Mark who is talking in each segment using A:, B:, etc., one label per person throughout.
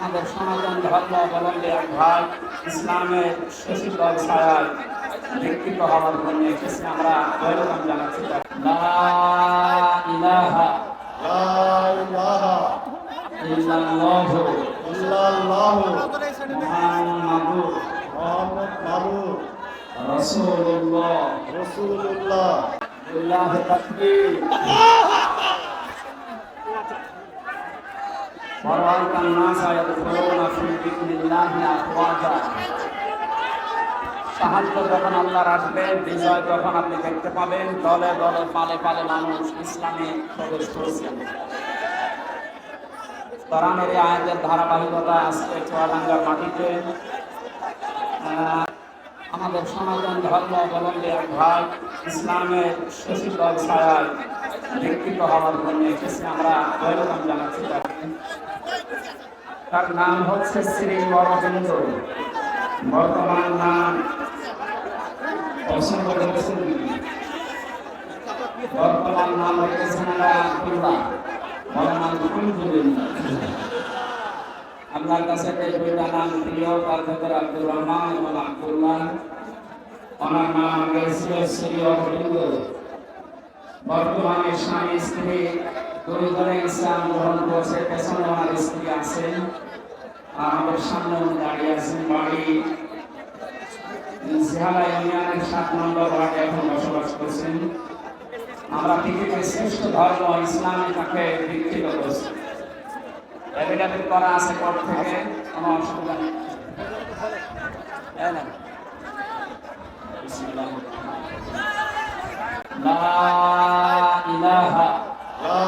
A: আমাদের সনাতন ধর্মাবলম্বী এক ভাই ইসলামের শশীতল ছায়ায় দীক্ষিত হওয়ার জন্য আমরা ওয়েলকাম জানাচ্ছি তাকে। লা ইলাহা
B: লা ইলাহা
A: ইল্লাল্লাহু
B: ইল্লাল্লাহু
A: মুহাম্মাদুর
B: মুহাম্মদ মাবুদ
A: রাসূলুল্লাহ
B: রাসূলুল্লাহ
A: লিল্লাহি তাকবীর ورأيت الناس يدخلون في دين الله أفواجا সাহায্য যখন আল্লাহর আসবে বিজয় যখন আপনি দেখতে পাবেন দলে দলে পালে পালে মানুষ ইসলামে প্রবেশ করছেন কোরআনের এই আয়াতের ধারাবাহিকতা আজকে চুয়াডাঙ্গার মাটিতে আহ, আমাদের সনাতন ধর্মাবলম্বী এক ভাই ইসলামের শশীতল ছায়ায় দীক্ষিত হওয়ার জন্য এসেছি আমরা ওয়েলকাম জানাচ্ছি তাকে তার নাম হচ্ছে শ্রী অরবিন্দ বর্তমান নাম বর্তমান নাম বলেন আলহামদুলিল্লাহ কাছে দুইটা নাম প্রিয়, তার ভেতরে আব্দুর রহমান এবং আব্দুল্লাহ ওনার নাম শ্রী অরবিন্দ। বর্তমানে স্বামী স্ত্রী ইসলাম আমরা করছি। আছে থেকে কোনো অসুবিধা নেই নেন। বিসমিল্লাহ। লা ইলাহা
B: লা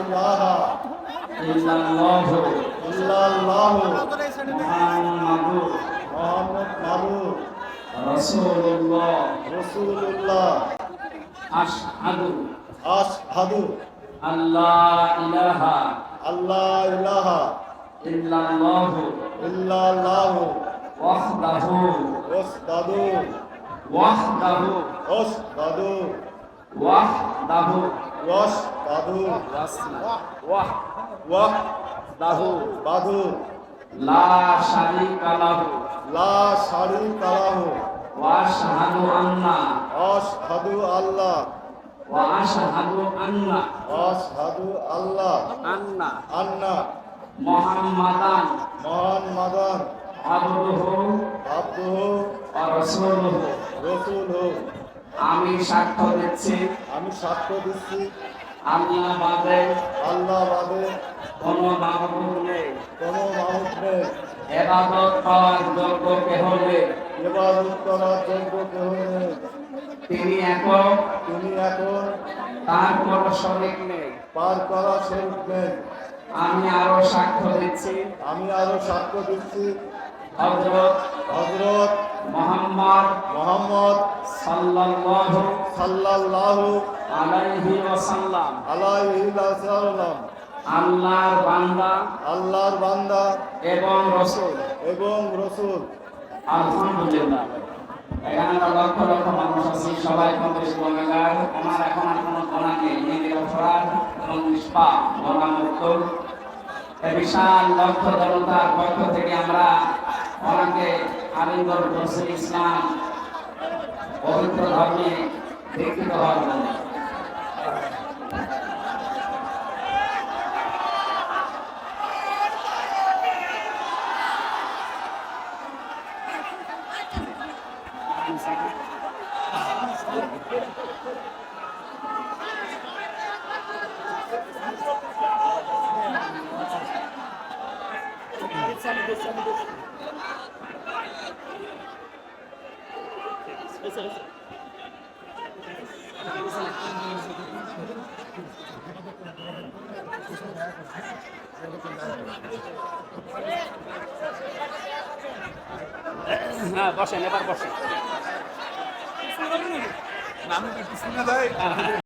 B: ইলাহা
A: ইল্লাল্লাহু
B: ইল্লাল্লাহু
A: মুহাম্মাদুর
B: মুহাম্মদ মাবুদ
A: রাসূলুল্লাহ।
B: রাসূলুল্লাহ।
A: আশহাদু।
B: আশহাদু।
A: আল্লা ইলাহা।
B: আল্লা ইলাহা।
A: ইল্লাল্লাহু।
B: ইল্লাল্লাহু।
A: ওয়াহদাহু।
B: ওয়াসদাদু
A: ওয়াহদাহু।
B: ওয়াসদাদু
A: ওয়াহদাহু।
B: ওয়াসদাদু
A: ওয়াহ
B: ওয়াহদাহু। বাদু
A: লা শারীকা লাহু।
B: লা শারীকা লাহু।
A: ওয়া আশহাদু আন্না।
B: আশহাদু আল্লাহ।
A: ওয়া আশহাদু আন্না।
B: আশহাদু আল্লাহ।
A: আন্না।
B: আন্না।
A: মুহাম্মাদান।
B: মুহাম্মাদান।
A: আবদুহু।
B: আব্দুহু।
A: ওয়া রাসূলুহু।
B: রাসূলুহু।
A: আমি সাক্ষ্য দিচ্ছি।
B: আমি সাক্ষ্য দিচ্ছি।
A: আল্লাহ বাদে
B: আল্লাহ বাদে
A: কোনো মাহবুব নেই।
B: কোনো মাহুদ নেই।
A: এবাদত পাওয়ার যোগ্য কেহ নেই
B: ইবাদত করার যোগ্য কেহ নেই
A: তিনি একক
B: তিনি এখন
A: তার কোনো শরিক নেই।
B: পার করা স্বরূপ নেই।
A: আমি আরও সাক্ষ্য দিচ্ছি।
B: আমি আরও সাক্ষ্য দিচ্ছি।
A: হযরত
B: হজরত
A: মুহাম্মদ
B: মোহাম্মদ
A: সাল্লাল্লাহু
B: সাল্লাল্লাহু
A: আলাইহি ওয়াসাল্লাম।
B: আলাইহি সাল্লাম
A: আল্লাহর বান্দা
B: আল্লাহর বান্দা
A: এবং রাসূল।
B: এবং রসুল।
A: আলহামদুলিল্লাহ। এখানে আমরা লক্ষ লক্ষ মানুষ আছি, সবাই বেশি গুণাগার আমার এখন আর কোনো গোনা নেই, নিজের অপরাধ এবং নিষ্পাপ গোনামুক্ত এই বিশাল লক্ষ জনতার ধর্মে দীক্ষিত হওয়ার জন্য। হ্যাঁ বসেন এবার বসেন। নাম কি কৃষ্ণ দেয়